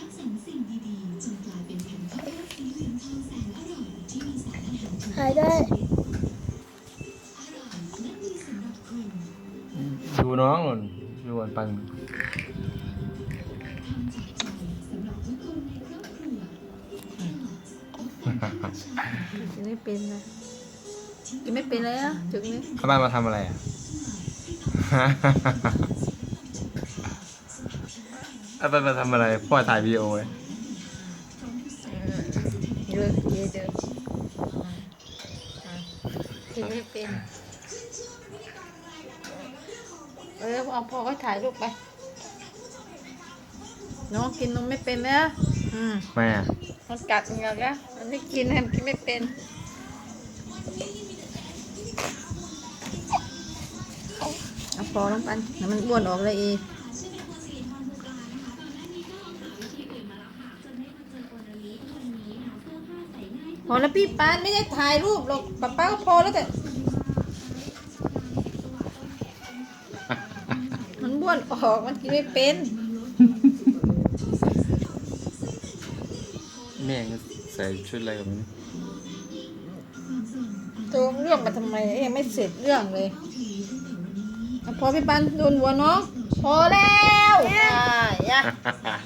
คัดสรรสิ่งดีๆจนกลายเป็นแผ่นข้าวโพดสีเหลืองทองแสนอร่อยที่มีสารอาหารถ่ายได้อร่อยและดีสำหรับคุณดูน้องก่อนดูอันปังทำจากใจสำหรับทุกคนในครอบครัวกินไม่เป็นนะกินไม่เป็นเลยอะจุกนี้ข้าบ้านมาทำอะไรอะ เอาไปมาทำอะไร พ่อถ่ายวีดีโอเลยเยอะเยอะเด้อกินไม่เป็น เออเอาพอก็ถ่ายรูปไป น้องกินนมไม่เป็นนะอืมแม่อะมันกัดอย่างเงี้ยมันไม่กินนะมันกินไม่เป็นเอาพอลงไปเดี๋ยวมันบ้วนออกเลยอีก พอแล้วพี่ปานไม่ได้ถ่ายรูปหรอกป้าป้าก็พอแล้วแต่ มันบ้วนออกมันกินไม่เป็น แม่งใส่ชุดอะไรกับมันตัวเรื่องมาทำไมยังไม่เสร็จเรื่องเลยอะพอพี่ปันโดนหัวน้องพอแล้วอ่าอย่า